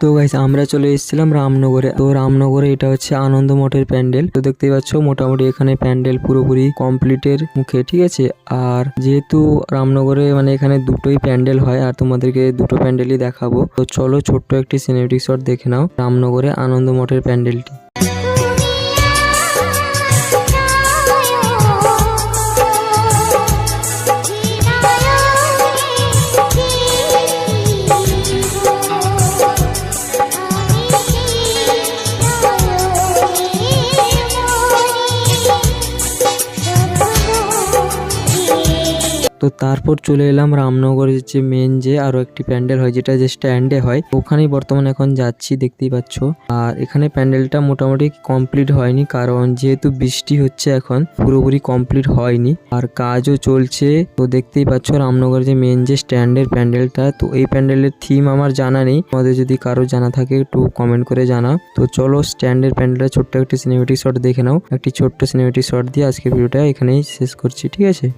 তো গাইস আমরা চলে এসেছিলাম রামনগরে। তো রামনগরে এটা হচ্ছে আনন্দ মঠের প্যান্ডেল। তো দেখতেই পাচ্ছ, মোটামুটি এখানে প্যান্ডেল পুরোপুরি কমপ্লিটের মুখে, ঠিক আছে? আর যেহেতু রামনগরে মানে এখানে দুটোই প্যান্ডেল হয়, আর তোমাদেরকে দুটো প্যান্ডেলই দেখাবো। তো চলো ছোট্ট একটি সিনেমেটিক শট দেখে নাও, রামনগরে আনন্দ মঠের প্যান্ডেলটি। তো তারপর চলে এলাম রামনগরের যে মেন যে আরও একটি প্যান্ডেল হয়, যেটা যে স্ট্যান্ডে হয়, ওখানেই বর্তমানে এখন যাচ্ছি, দেখতেই পাচ্ছ। আর এখানে প্যান্ডেলটা মোটামুটি কমপ্লিট হয়নি, কারণ যেহেতু বৃষ্টি হচ্ছে এখন, পুরোপুরি কমপ্লিট হয়নি। আর কাজও চলছে, তো দেখতেই পাচ্ছ রামনগরের যে মেন যে স্ট্যান্ডের প্যান্ডেলটা, তো এই প্যান্ডেলের থিম আমার জানা নেই। আমাদের যদি কারও জানা থাকে, একটু কমেন্ট করে জানা তো চলো স্ট্যান্ডের প্যান্ডেলটা ছোট্ট একটি সিনেমেটিক শট দেখে নাও। একটি ছোট্ট সিনেমেটিক শট দিয়ে আজকে ভিডিওটা এখানেই শেষ করছি, ঠিক আছে?